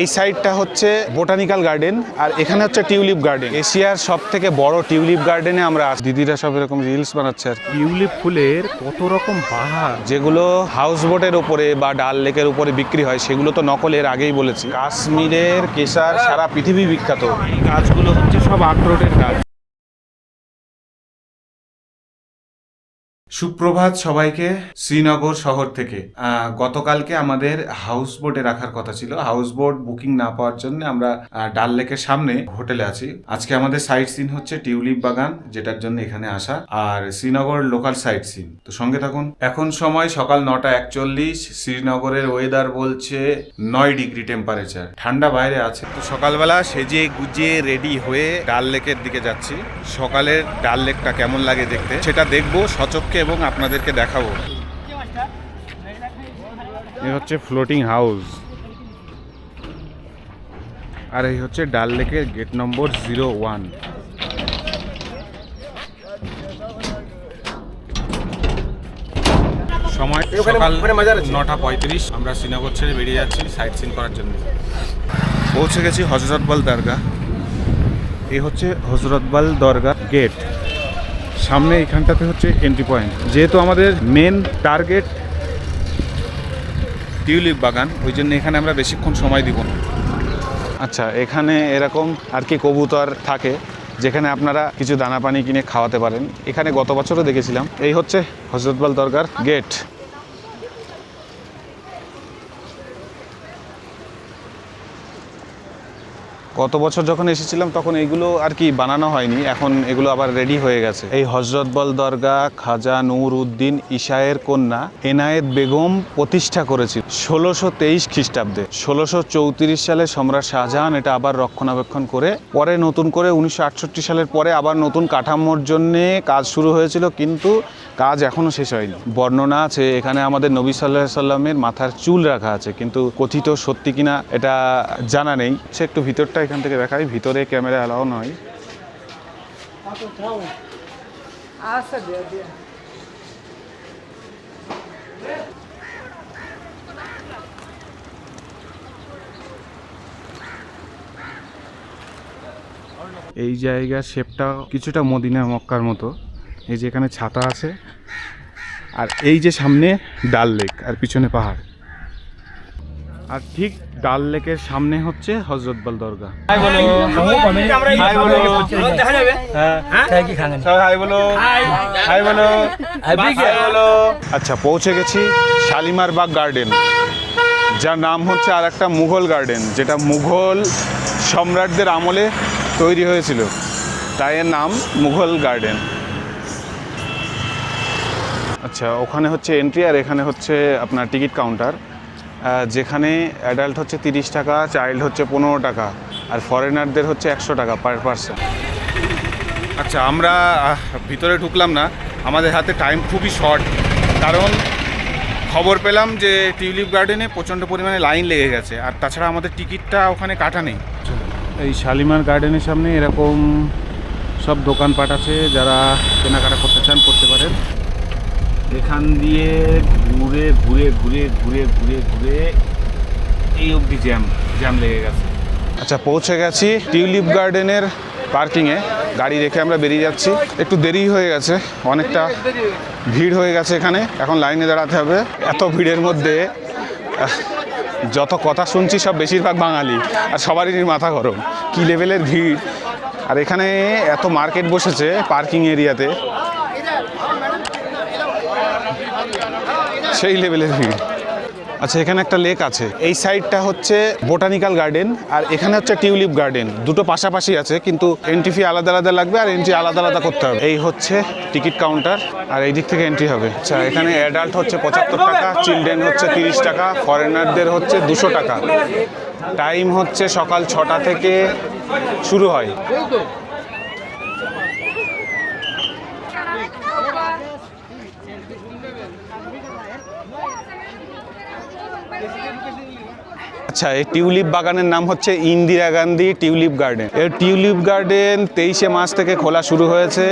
এই সাইডটা হচ্ছে বোটানিক্যাল গার্ডেন আর এখানে হচ্ছে টিউলিপ গার্ডেন। এশিয়ার সব থেকে বড় টিউলিপ গার্ডেনে আমরা আছি। দিদিরা সব এরকম রিলস বানাচ্ছে আর টিউলিপ ফুলের কত রকম বাহার। যেগুলো হাউস বোটের উপরে বা ডাল লেকের উপরে বিক্রি হয় সেগুলো তো নকলের আগেই বলেছি। কাশ্মীরের কেশার সারা পৃথিবী বিখ্যাত। এই গাছগুলো হচ্ছে সব আখরোটের গাছ। সুপ্রভাত সবাইকে শ্রীনগর শহর থেকে। গতকালকে আমাদের হাউস বোটে রাখার কথা ছিল। হাউস বোট বুকিং না পাওয়ার জন্য আমরা ডাল লেকের সামনে হোটেলে আছি। আজকে আমাদের সাইট সিন হচ্ছে টিউলিপ বাগান, যেটার জন্য এখানে আসা, আর শ্রীনগর লোকাল সাইট সিন। তো সঙ্গে থাকুন। এখন সময় সকাল নটা একচল্লিশ, শ্রীনগরের ওয়েদার বলছে নয় ডিগ্রি টেম্পারেচার। ঠান্ডা বাইরে আছে। তো সকালবেলা সেজে গুজিয়ে রেডি হয়ে ডাল লেকের দিকে যাচ্ছি। সকালের ডাল লেকটা কেমন লাগে দেখতে, সেটা দেখব সচক্ষে এবং আপনাদেরকে দেখাবো। এ হচ্ছে ফ্লোটিং হাউস আর এই হচ্ছে ডাল লেকের গেট নম্বর জিরো ওয়ান সময় সকাল নটা পঁয়ত্রিশ। আমরা শ্রীনগর ছেড়ে বেরিয়ে যাচ্ছি সাইট সিন করার জন্য। পৌঁছে গেছি হজরতবল দরগা এই হচ্ছে হজরতবল দরগা গেট সামনে এখানটাতে হচ্ছে এন্ট্রি পয়েন্ট যেহেতু আমাদের মেন টার্গেট টিউলিপ বাগান, ওই জন্য এখানে আমরা বেশিক্ষণ সময় দিব না। আচ্ছা এখানে এরকম আর কি কবুতর থাকে, যেখানে আপনারা কিছু দানা পানি কিনে খাওয়াতে পারেন। এখানে গত বছরও দেখেছিলাম, এই হচ্ছে হজরতবাল দরকার গেট গত বছর যখন এসেছিলাম, তখন এইগুলো আর কি বানানো হয়নি। এখন এগুলো আবার রেডি হয়ে গেছে। এই হজরতবল দরগা, খাজা নূর উদ্দিন ইশায়ের কন্যা এনায়েত বেগম প্রতিষ্ঠা করেছিল ষোলোশো তেইশ খ্রিস্টাব্দে। ষোলোশো চৌত্রিশ সালে সম্রাট শাহজাহান এটা আবার রক্ষণাবেক্ষণ করে, পরে নতুন করে উনিশশো আটষট্টি সালের পরে আবার নতুন কাঠামোর জন্যে কাজ শুরু হয়েছিল, কিন্তু কাজ এখনও শেষ হয়নি। বর্ণনা আছে, এখানে আমাদের নবী সাল্লাহ সাল্লামের মাথার চুল রাখা আছে, কিন্তু কথিত সত্যি কিনা এটা জানা নেই। সে একটু ভিতরটা এখান থেকে দেখাই ভিতরে ক্যামেরা অ্যালাউ নয় এই জায়গার শেপটা কিছুটা মদিনা মক্কার মতো। এই যে এখানে ছাতা আছে আর এই যে সামনে ডাল লেক আর পিছনে পাহাড়। আর ঠিক ডাল লেকের সামনে হচ্ছে হজরতবল দরগা। হাই বলো। হাই বলো। হাই বলো। হাই বলো। হাই বলো। আচ্ছা পৌঁছে গেছি শালিমার বাগ গার্ডেন যার নাম হচ্ছে আর একটা মুঘল গার্ডেন যেটা মুঘল সম্রাটদের আমলে তৈরি হয়েছিল। তাই এর নাম মুঘল গার্ডেন। আচ্ছা ওখানে হচ্ছে এন্ট্রি আর এখানে হচ্ছে আপনার টিকিট কাউন্টার যেখানে অ্যাডাল্ট হচ্ছে তিরিশ টাকা চাইল্ড হচ্ছে পনেরো টাকা আর ফরেনারদের হচ্ছে একশো টাকা পার পার্সন আচ্ছা আমরা ভিতরে ঢুকলাম না। আমাদের হাতে টাইম খুবই শর্ট কারণ খবর পেলাম যে টিউলিপ গার্ডেনে প্রচণ্ড পরিমাণে লাইন লেগে গেছে। আর তাছাড়া আমাদের টিকিটটা ওখানে কাটা নেই। এই শালিমার গার্ডেনের সামনে এরকম সব দোকানপাট আছে যারা কেনাকাটা করতে চান করতে পারেন। এখান দিয়ে ঘুরে ঘুরে ঘুরে ঘুরে ঘুরে ঘুরে এই অবধি জ্যাম জ্যাম লেগে গেছে। আচ্ছা পৌঁছে গেছি টিউলিপ গার্ডেনের পার্কিংয়ে। গাড়ি রেখে আমরা বেরিয়ে যাচ্ছি। একটু দেরি হয়ে গেছে, অনেকটা ভিড় হয়ে গেছে এখানে। এখন লাইনে দাঁড়াতে হবে। এত ভিড়ের মধ্যে যত কথা শুনছি সব বেশিরভাগ বাঙালি, আর সবারই মাথা গরম। কী লেভেলের ভিড়? আর এখানে এত মার্কেট বসেছে পার্কিং এরিয়াতে সেই লেভেলের ভিড়। আচ্ছা এখানে একটা লেক আছে। এই সাইডটা হচ্ছে বোটানিক্যাল গার্ডেন আর এখানে হচ্ছে টিউলিপ গার্ডেন দুটো পাশাপাশি আছে, কিন্তু এন্ট্রি ফি আলাদা আলাদা লাগবে আর এন্ট্রি আলাদা আলাদা করতে হবে। এই হচ্ছে টিকিট কাউন্টার আর এই দিক থেকে এন্ট্রি হবে। আচ্ছা এখানে অ্যাডাল্ট হচ্ছে পঁচাত্তর টাকা চিলড্রেন হচ্ছে তিরিশ টাকা ফরেনারদের হচ্ছে দুশো টাকা। টাইম হচ্ছে সকাল ছটা থেকে শুরু হয়। আচ্ছা এই টিউলিপ বাগানের নাম হচ্ছে ইন্দিরা গান্ধী টিউলিপ গার্ডেন। এই টিউলিপ গার্ডেন তেইশে মাস থেকে খোলা শুরু হয়েছে।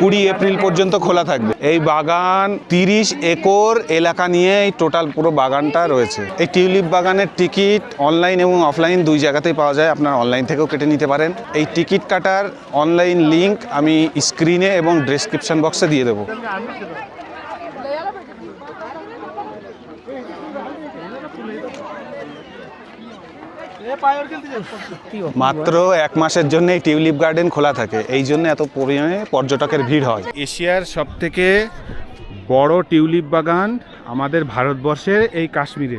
কুড়ি এপ্রিল পর্যন্ত খোলা থাকবে। এই বাগান তিরিশ একর এলাকা নিয়ে এই টোটাল পুরো বাগানটা রয়েছে। এই টিউলিপ বাগানের টিকিট অনলাইন এবং অফলাইন দুই জায়গাতেই পাওয়া যায়। আপনার অনলাইন থেকেও কেটে নিতে পারেন। এই টিকিট কাটার অনলাইন লিংক আমি স্ক্রিনে এবং ডেসক্রিপশন বক্সে দিয়ে দেবো। মাত্র এক মাসের জন্য এই টিউলিপ গার্ডেন খোলা থাকে। এই জন্য এত পরিমাণে পর্যটকের ভিড় হয়। এশিয়ার সব থেকে বড় টিউলিপ বাগান আমাদের ভারতবর্ষের এই কাশ্মীরে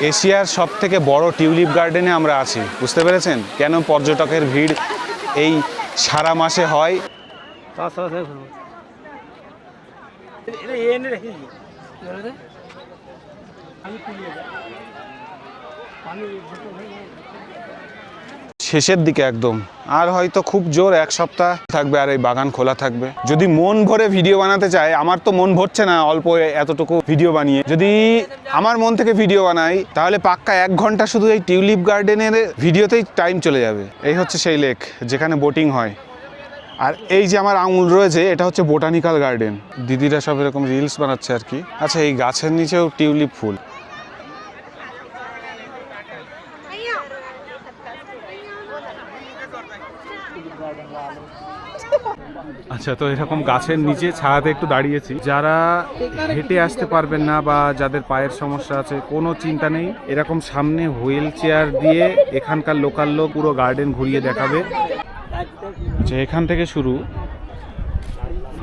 এশিয়ার সব থেকে বড় টিউলিপ গার্ডেনে আমরা আছি। বুঝতে পেরেছেন? কেন পর্যটকের ভিড় এই সারা মাসে হয়? শেষের দিকে একদম। আর হয়তো খুব জোর এক সপ্তাহ থাকবে আর এই বাগান খোলা থাকবে। যদি মন ভরে ভিডিও বানাতে চায়, আমার তো মন ভরছে না অল্প এতটুকু ভিডিও বানিয়ে। যদি আমার মন থেকে ভিডিও বানাই, তাহলে পাক্কা এক ঘণ্টা শুধু এই টিউলিপ গার্ডেনের ভিডিওতেই টাইম চলে যাবে। এই হচ্ছে সেই লেক যেখানে বোটিং হয়। আর এই যে আমার আঙুল রয়েছে, এটা হচ্ছে বোটানিক্যাল গার্ডেন। দিদিরা সব এরকম রিলস বানাচ্ছে আর কি। আচ্ছা এই গাছের নিচেও টিউলিপ ফুল। আচ্ছা তো এরকম গাছের নিচে ছায়াতে একটু দাঁড়িয়েছি। যারা হেঁটে আসতে পারবেন না বা যাদের পায়ের সমস্যা আছে, কোনো চিন্তা নেই। এরকম সামনে হুইল চেয়ার দিয়ে এখানকার লোকাল লোক পুরো গার্ডেন ঘুরিয়ে দেখাবে। আচ্ছা এখান থেকে শুরু।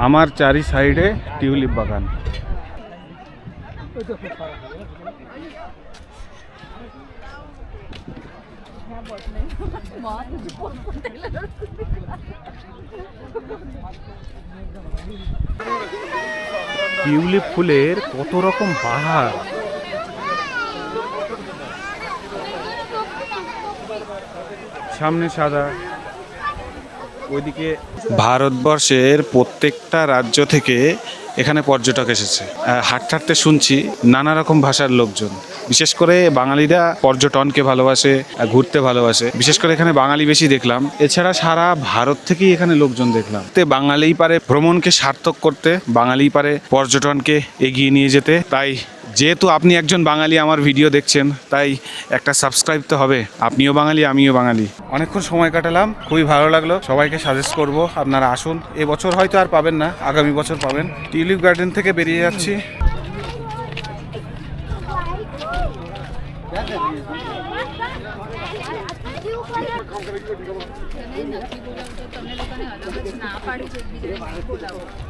আমার চারি সাইডে টিউলিপ বাগান। টিউলিপ ফুলের কত রকম বাহার? সামনে সাদা ওইদিকে ভারতবর্ষের প্রত্যেকটা রাজ্য থেকে এখানে পর্যটক এসেছে। হাঁটতে হাঁটতে শুনছি নানা রকম ভাষার লোকজন। বিশেষ করে বাঙালিরা পর্যটনকে ভালোবাসে ঘুরতে ভালোবাসে। বিশেষ করে এখানে বাঙালি বেশি দেখলাম। এছাড়া সারা ভারত থেকেই এখানে লোকজন দেখলাম। তে বাঙালি পারে ভ্রমণকে সার্থক করতে বাঙালি পারে পর্যটনকে এগিয়ে নিয়ে যেতে। তাই যেহেতু আপনি একজন বাঙালি আমার ভিডিও দেখছেন তাই একটা সাবস্ক্রাইব তো হবে আপনিও বাঙালি আমিও বাঙালি অনেকক্ষণ সময় কাটালাম খুবই ভালো লাগলো সবাইকে সাজেস্ট করব আপনারা আসুন এবছর হয়তো আর পাবেন না আগামী বছর পাবেন টিউলিপ গার্ডেন থেকে বেরিয়ে যাচ্ছি નહીં નથી બોલાવું તો તમને લોકોને અલગ જ ના પાડી છે એકબીજાને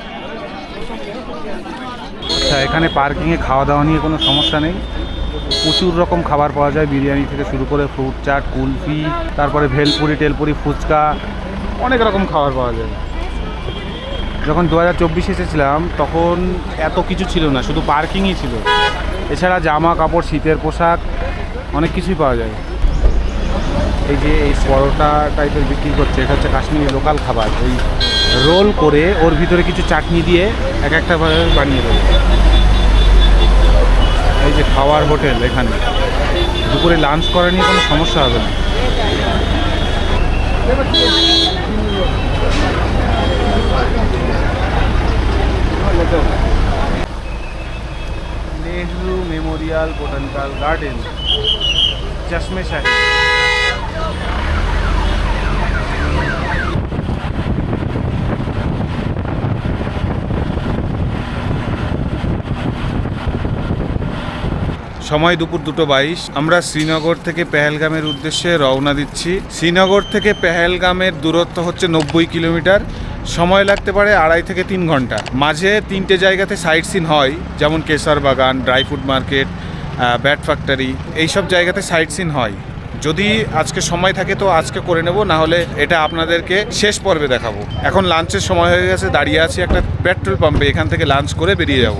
আচ্ছা এখানে পার্কিংয়ে খাওয়া দাওয়া নিয়ে কোনো সমস্যা নেই? প্রচুর রকম খাবার পাওয়া যায়, বিরিয়ানি থেকে শুরু করে ফ্রুট চাট কুলফি, তারপরে ভেলপুরি, টেলপুরি, ফুচকা, অনেক রকম খাবার পাওয়া যায়। যখন দু হাজার চব্বিশে এসেছিলাম, তখন এত কিছু ছিল না, শুধু পার্কিংই ছিল। এছাড়া জামা কাপড়, শীতের পোশাক, অনেক কিছুই পাওয়া যায়। এই যে এই পরোটা টাইপের বিক্রি করছে, এটা হচ্ছে কাশ্মীরি লোকাল খাবার। ওই রোল করে ওর ভিতরে কিছু চাটনি দিয়ে এক একটা ভাবে বানিয়ে দেবে। এই যে খাওয়ার হোটেল এখানে। দুপুরে লাঞ্চ করা নিয়ে কোনো সমস্যা হবে না। Nehru memorial botanical garden, Chashme Shahi সময় দুপুর দুটো বাইশ। আমরা শ্রীনগর থেকে পেহেলগামের উদ্দেশ্যে রওনা দিচ্ছি। শ্রীনগর থেকে পেহেলগামের দূরত্ব হচ্ছে নব্বই কিলোমিটার। সময় লাগতে পারে আড়াই থেকে তিন ঘণ্টা। মাঝে তিনটে জায়গাতে সাইট সিন হয়, যেমন কেশর বাগান, dry fruit market bat factory, এইসব জায়গাতে সাইট সিন হয়। যদি আজকে সময় থাকে তো আজকে করে নেব না হলে এটা আপনাদেরকে শেষ পর্বে দেখাবো। এখন লাঞ্চের সময় হয়ে গেছে, দাঁড়িয়ে আছি একটা পেট্রোল পাম্পে, এখান থেকে লাঞ্চ করে বেরিয়ে যাব।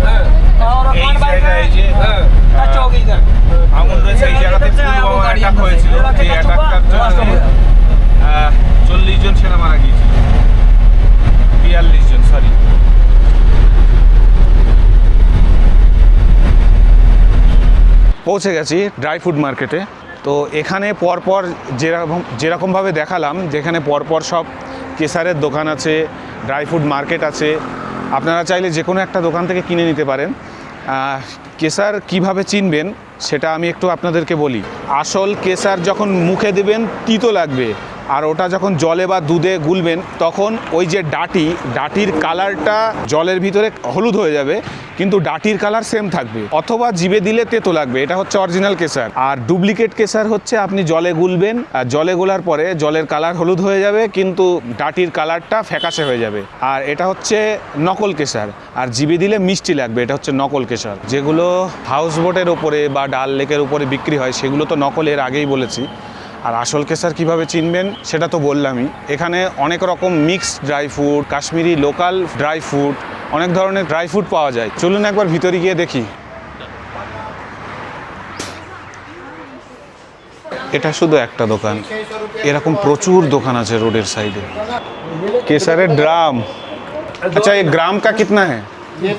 হ্যাঁ। হ্যাঁ। সেই চল্লিশ জন সেনা মারা গিয়েছিল। বিয়াল্লিশ জন সরি পৌঁছে গেছি ড্রাই ফুড মার্কেটে তো এখানে পরপর যেরকম যেরকমভাবে দেখালাম যেখানে পরপর সব কেসারের দোকান আছে ড্রাই ফুড মার্কেট আছে আপনারা চাইলে যে কোনো একটা দোকান থেকে কিনে নিতে পারেন। কেসার কীভাবে চিনবেন সেটা আমি একটু আপনাদেরকে বলি। আসল কেসার যখন মুখে দেবেন, তিতো লাগবে। আর ওটা যখন জলে বা দুধে গুলবেন, তখন ওই যে ডাটি, ডাটির কালারটা জলের ভিতরে হলুদ হয়ে যাবে, কিন্তু ডাটির কালার সেম থাকবে। অথবা জিভে দিলে তেতো লাগবে, এটা হচ্ছে অরিজিনাল কেসার। আর ডুপ্লিকেট কেসার হচ্ছে আপনি জলে গুলবেন, আর জলে গোলার পরে জলের কালার হলুদ হয়ে যাবে, কিন্তু ডাটির কালারটা ফ্যাকাশে হয়ে যাবে। আর এটা হচ্ছে নকল কেসার, আর জিবে দিলে মিষ্টি লাগবে, এটা হচ্ছে নকল কেসার। যেগুলো হাউস বোটের ওপরে বা ডাল লেকের উপরে বিক্রি হয়, সেগুলো তো নকল, এর আগেই বলেছি। আর আসল কেসার কীভাবে চিনবেন সেটা তো বললামই। এখানে অনেক রকম mixed dry fruit Kashmiri local dry fruit অনেক ধরনের ড্রাই ফ্রুট পাওয়া যায়। চলুন একবার ভিতরে গিয়ে দেখি। এটা শুধু একটা দোকান। এরকম প্রচুর দোকান আছে রোডের সাইডে কেসারের ড্রাম। আচ্ছা এই গ্রাম কা কিতনা হ্যাঁ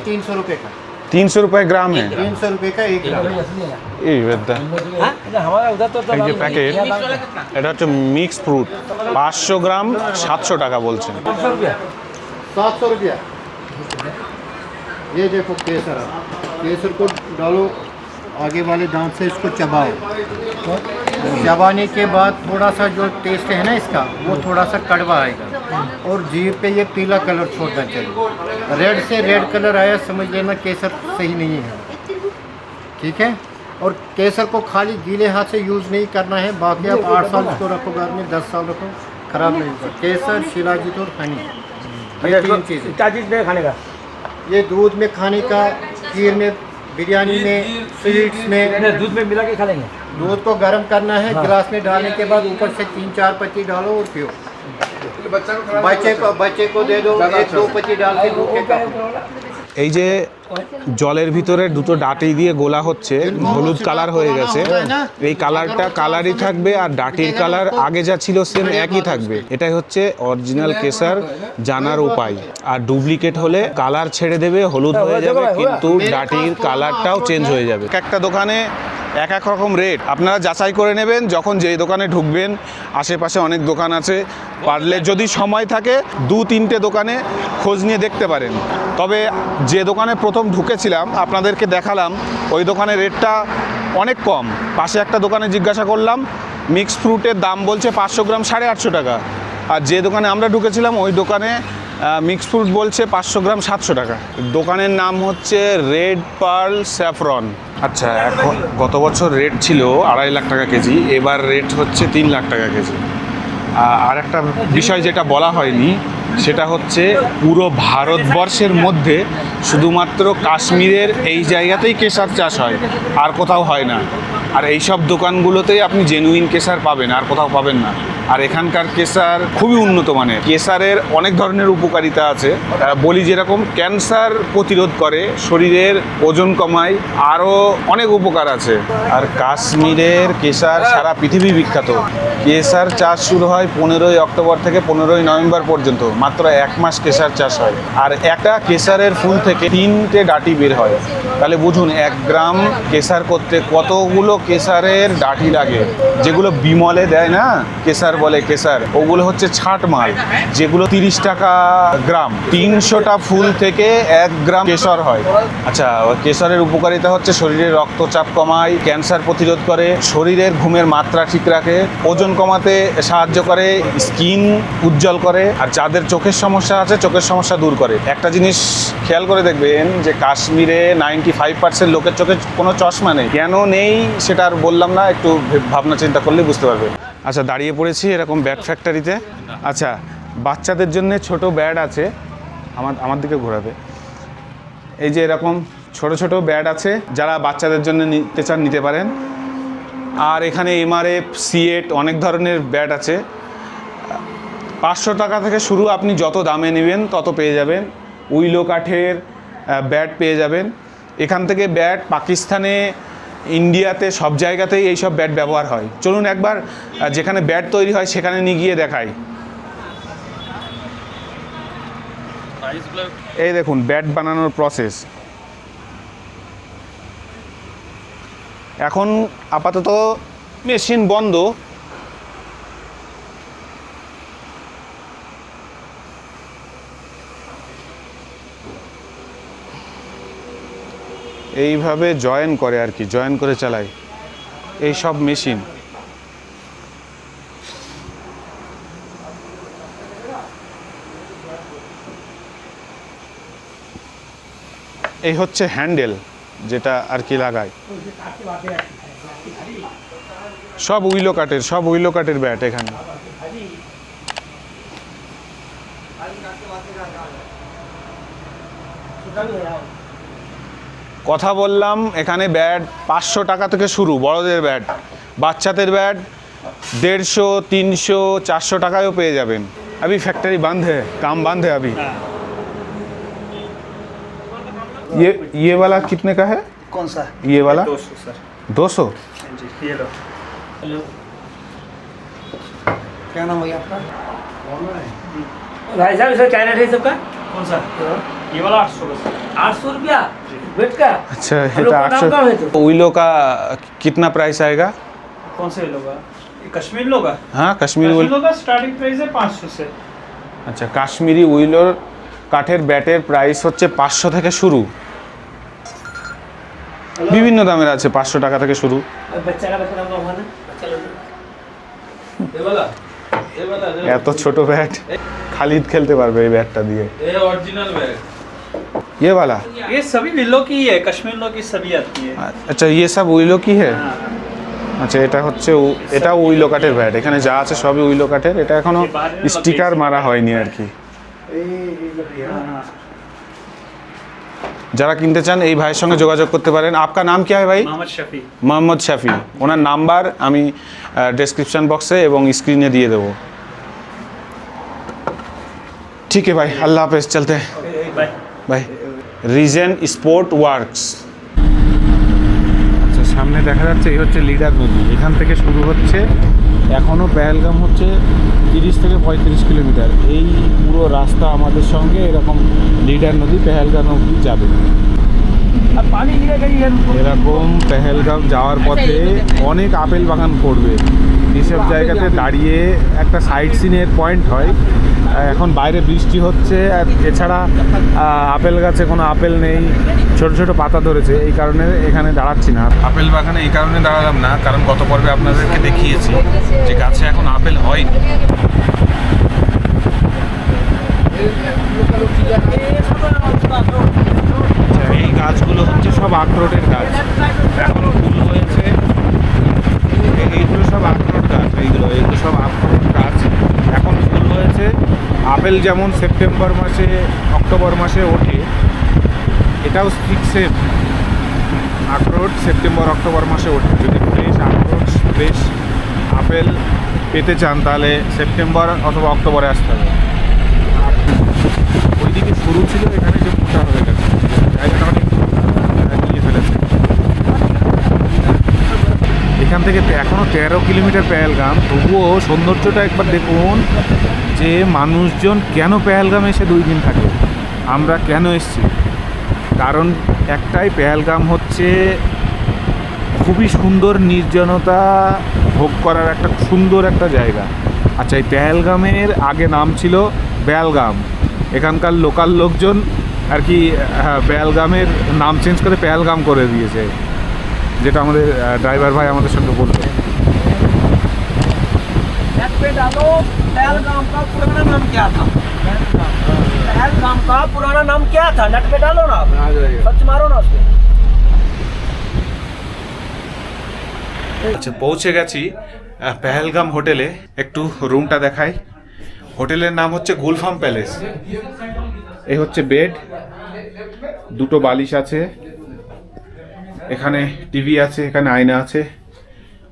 তিনশো রুপে কা तीन सौ रुपये ग्राम है तीन सौ रुपये का एक ग्राम এই বেদা हमारा उधर तो এই যে প্যাকেট এটা হচ্ছে মিক্স ফ্রুট পাঁচশো গ্রাম সাতশো টাকা বলছেন सात सौ रुपया ये देखो केसर है। केसर को डालो आगे वाले दांत से इसको चबाओ चबाने के बाद थोड़ा सा जो टेस्ट है ना इसका वो थोड़ा सा कड़वा आएगा और जीभ पे ये पीला कलर छोड़ना चाहिए। रेड से रेड कलर आया समझ लेना केसर सही नहीं है। ठीक है? और केसर को खाली गीले हाथ से यूज़ नहीं करना है। बाकी आप आठ साल इसको रखो घर में दस साल रखो खराब नहीं होगा। केसर शिलाजीत और हनी। ये तीन चीज़ें। क्या चीज़ है खाने का? ये दूध में खाने का खीर में बिरयानी में स्वीट्स में। दूध में मिला के खा लेंगे? दूध को गर्म करना है गिलास में डालने के बाद ऊपर से तीन चार पत्ती डालो और पियो। बच्चे को बच्चे को दे दो एक दो पत्ती डाल के दूध के कप এই যে জলের ভিতরে দুটো ডাটি দিয়ে গোলা হচ্ছে হলুদ কালার হয়ে গেছে এই কালারটা কালারই থাকবে আর ডাটির কালার আগে যা ছিল সেম একই থাকবে এটাই হচ্ছে অরিজিনাল কেসার জানার উপায় আর ডুপ্লিকেট হলে কালার ছেড়ে দেবে হলুদ হয়ে যাবে কিন্তু ডাটির কালারটাও চেঞ্জ হয়ে যাবে এক একটা দোকানে এক এক রকম রেট আপনারা যাচাই করে নেবেন, যখন যেই দোকানে ঢুকবেন, আশেপাশে অনেক দোকান আছে। পারলে যদি সময় থাকে, দু তিনটে দোকানে খোঁজ নিয়ে দেখতে পারেন। তবে যে দোকানে প্রথম ঢুকেছিলাম, আপনাদেরকে দেখালাম, ওই দোকানের রেটটা অনেক কম। পাশে একটা দোকানে জিজ্ঞাসা করলাম মিক্স ফ্রুটের দাম বলছে পাঁচশো গ্রাম সাড়ে আটশো টাকা। আর যে দোকানে আমরা ঢুকেছিলাম, ওই দোকানে মিক্স ফ্রুট বলছে পাঁচশো গ্রাম সাতশো টাকা। দোকানের নাম হচ্ছে রেড পার্ল স্যাফরন আচ্ছা এখন গত বছর রেট ছিল আড়াই লাখ টাকা কেজি, এবার রেট হচ্ছে তিন লাখ টাকা কেজি। আর একটা বিষয় যেটা বলা হয়নি সেটা হচ্ছে পুরো ভারতবর্ষের মধ্যে শুধুমাত্র কাশ্মীরের এই জায়গাতেই কেশার চাষ হয়, আর কোথাও হয় না। আর এইসব দোকানগুলোতেই আপনি জেনুইন কেশার পাবেন, আর কোথাও পাবেন না। আর এখানকার কেশার খুবই উন্নত মানের। কেশারের অনেক ধরনের উপকারিতা আছে। বলি যেরকম, ক্যান্সার প্রতিরোধ করে, শরীরের ওজন কমায়, আরও অনেক উপকার আছে। আর কাশ্মীরের কেশার সারা পৃথিবী বিখ্যাত। কেশার চাষ শুরু হয় পনেরোই অক্টোবর থেকে পনেরোই নভেম্বর পর্যন্ত। মাত্র এক মাস কেশার চাষ হয়। আর একটা কেশারের ফুল থেকে তিনটে ডাটি বের হয়। তাহলে বুঝুন, এক গ্রাম কেসার করতে কতগুলো কেসারের ডাটি লাগে? যেগুলো বিমলে দেয় না কেসার বলে কেসার ওগুলো হচ্ছে ছাট মাল, যেগুলো তিরিশ টাকা গ্রাম। তিনশোটা ফুল থেকে এক গ্রাম কেশর হয়। আচ্ছা কেশরের উপকারিতা হচ্ছে শরীরে রক্তচাপ কমায়, ক্যান্সার প্রতিরোধ করে, শরীরের ঘুমের মাত্রা ঠিক রাখে, ওজন কমাতে সাহায্য করে, স্কিন উজ্জ্বল করে, আর যাদের চোখের সমস্যা আছে, চোখের সমস্যা দূর করে। একটা জিনিস খেয়াল করে দেখবেন যে কাশ্মীরে নাইনটি ফাইভ পার্সেন্ট লোকের চোখে কোনো চশমা নেই। কেন নেই সেটা আর বললাম না, একটু ভাবনা চিন্তা করলে বুঝতে পারবে আচ্ছা দাঁড়িয়ে পড়েছি এরকম ব্যাট ফ্যাক্টরিতে আচ্ছা বাচ্চাদের জন্য ছোট ব্যাট আছে। আমার আমার দিকে ঘোরাবে। এই যে এরকম ছোট ছোট ব্যাট আছে, যারা বাচ্চাদের জন্য নিতে চান, নিতে পারেন। আর এখানে এমআরএফ সিএট অনেক ধরনের ব্যাট আছে। পাঁচশো টাকা থেকে শুরু আপনি যত দামে নেবেন, তত পেয়ে যাবেন। উইলো কাঠের ব্যাট পেয়ে যাবেন। এখান থেকে ব্যাট পাকিস্তানে, ইন্ডিয়াতে সব জায়গাতেই এই সব ব্যাট ব্যবহার হয়। চলুন একবার যেখানে ব্যাট তৈরি হয় সেখানে নিয়ে গিয়ে দেখাই। এই দেখুন, ব্যাট বানানোর প্রসেস এখন আপাতত মেশিন বন্ধ। এইভাবে জয়েন করে আর কি, জয়েন করে চালায়। এই সব মেশিন। এই হচ্ছে হ্যান্ডেল, যেটা আর কি লাগায়। সব উইলো কাঠের সব উইলো কাঠের ব্যাট এখানে। কথা বললাম এখানে ব্যাট পাঁচশো টাকা থেকে শুরু বড়দের ব্যাট বাচ্চাদের ব্যাট দেড়শো তিনশো চারশো টাকায়ও পেয়ে যাবেন अभी फैक्ट्री बंद है काम बंद है अभी ये ये वाला कितने का है कौन सा ये वाला दो सौ सर दो सौ जी ये लो क्या नाम भैया आपका भाई साहब इसका क्या रेट है सबका कौन सा ये वाला आठ सौ का सर आठ सौ रुपया बेट का अच्छा हम लोग ये का आठ नाम कहाँ है सौ तो? उइलो का कितना प्राइस आएगा कौन से लोग ये कश्मीर लोग है हाँ कश्मीरी कश्मीर उइल लोग का स्टार्टिंग प्राइस है पाँच सौ से আচ্ছা কাশ্মীরি উইলোর কাঠের ব্যাটের প্রাইস হচ্ছে পাঁচশো থেকে শুরু বিভিন্ন দামের আছে পাঁচশো টাকা থেকে শুরু अब बच्चा का बच्चा नाम का वहाँ ना बच्चा लोग ये वाला ये वाला এত ছোট ব্যাট খালিদ খেলতে পারবে এই ব্যাটটা দিয়ে ये ओरिजिनल बैग ये वाला ये सभी विलो की ही है कश्मीर लोग की सभी आती है আচ্ছা ইয়ে সব উইলো কি হ্যাঁ আচ্ছা এটা হচ্ছে উ- এটা উইলো কাঠের ব্যাট এখানে যা আছে সবই উইলো কাঠের এটা এখনো স্টিকার মারা হয়নি আর কি যারা কিনতে চান এই ভাইয়ের সঙ্গে যোগাযোগ করতে পারেন আপকা নাম কি হয় ভাই मोहम्मद शफी মোহাম্মদ শাফি ওনার নাম্বার আমি ডেসক্রিপশন বক্সে এবং স্ক্রিনে দিয়ে দেবো ঠিক है भाई अल्लाह हाफिज चलते हैं बाय ভাই রিজেন স্পোর্ট ওয়ার্কস আচ্ছা সামনে দেখা যাচ্ছে এই হচ্ছে লিডার নদী। এখান থেকে শুরু হচ্ছে এখনও পেহেলগাম হচ্ছে তিরিশ থেকে পঁয়ত্রিশ কিলোমিটার। এই পুরো রাস্তা আমাদের সঙ্গে এরকম লিডার নদী পেহেলগাম অব্দি যাবে। এরকম পেহেলগাম যাওয়ার পথে অনেক আপেল বাগান পড়বে এইসব জায়গাতে দাঁড়িয়ে একটা সাইট সিনের পয়েন্ট হয়। এখন বাইরে বৃষ্টি হচ্ছে আর এছাড়া আপেল গাছে কোনো আপেল নেই। ছোট ছোট পাতা ধরেছে এই কারণে এখানে দাঁড়াচ্ছি না। আপেল বাগানে এই কারণে দাঁড়ালাম না কারণ গত পর্বে আপনাদেরকে দেখিয়েছি যে গাছে এখন আপেল হয়নি। আচ্ছা, এই গাছগুলো হচ্ছে সব আখরোটের গাছ। এখন ফুল হয়েছে। এইগুলো সব আখরোট গাছ এইগুলো এইগুলো সব আখরোট গাছ। হয়েছে আপেল যেমন সেপ্টেম্বর মাসে, অক্টোবর মাসে ওঠে, এটাও ঠিক সেম আখরোট সেপ্টেম্বর, অক্টোবর মাসে ওঠে। যদি ফ্রেশ আখরোট ফ্রেশ আপেল পেতে চান, তাহলে সেপ্টেম্বর অথবা অক্টোবরে আসতে হবে। ওইদিকে শুরু ছিল, এখানে যে মোটা হয়ে গেছে। অনেক এখান থেকে এখনও তেরো কিলোমিটার পেহেলগাম তবুও সৌন্দর্যটা একবার দেখুন। যে মানুষজন কেন পেহেলগাম এসে দুই দিন থাকে? আমরা কেন এসছি? কারণ একটাই পেহেলগাম হচ্ছে খুবই সুন্দর নির্জনতা ভোগ করার একটা সুন্দর একটা জায়গা। আচ্ছা এই পেহেলগামের আগে নাম ছিল বেয়ালগাম এখানকার লোকাল লোকজন আর কি হ্যাঁ, বেয়ালগামের নাম চেঞ্জ করে পেহেলগাম করে দিয়েছে। যেটা আমাদের ড্রাইভার ভাই আমাদের সঙ্গে नेट पे डालो पहलगाम का पुराना नाम क्या था पहलगाम का पुराना नाम क्या था नेट पे डालो ना सर्च मारो ना उसमें আচ্ছা পৌঁছে গেছি আহ, পেহেলগাম হোটেলে একটু রুমটা দেখাই হোটেলের নাম হচ্ছে গুলফাম প্যালেস এই হচ্ছে বেড দুটো বালিশ আছে এখানে টিভি আছে এখানে আয়না আছে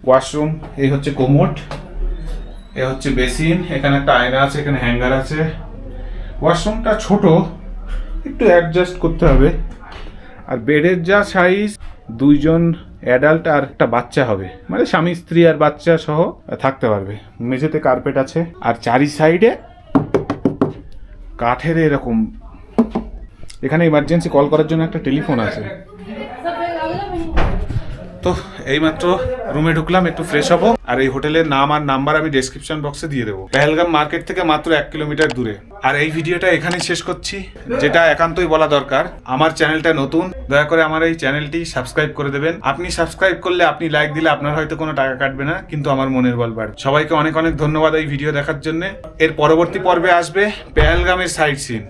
ওয়াশরুম এই হচ্ছে কোমোট এ হচ্ছে বেসিন, এখানে একটা আয়না আছে, এখানে হ্যাঙ্গার আছে। ওয়াশরুমটা ছোট, একটু অ্যাডজাস্ট করতে হবে। আর বেডের যা সাইজ দুইজন অ্যাডাল্ট আর একটা বাচ্চা হবে। মানে স্বামী, স্ত্রী আর বাচ্চা সহ থাকতে পারবে। মেঝেতে কার্পেট আছে। আর চারি সাইডে কাঠের এরকম। এখানে ইমার্জেন্সি কল করার জন্য একটা টেলিফোন আছে। তো এইমাত্র রুমে ঢুকলাম, একটু ফ্রেশ হব। আর এই হোটেলের নাম আর নাম্বার আমি ডেসক্রিপশন বক্সে দিয়ে দেবো। পেহেলগাম মার্কেট থেকে মাত্র এক কিলোমিটার দূরে। আর এই ভিডিওটা এখানে শেষ করছি। যেটা একান্তই বলা দরকার, আমার চ্যানেলটা নতুন, দয়া করে আমার এই চ্যানেলটি সাবস্ক্রাইব করে দেবেন। আপনি সাবস্ক্রাইব করলে আপনি লাইক দিলে আপনার হয়তো কোনো টাকা কাটবে না, কিন্তু আমার মনের বল সবাইকে অনেক অনেক ধন্যবাদ এই ভিডিও দেখার জন্য। এর পরবর্তী পর্বে আসবে পেহেলগামের সাইড সিন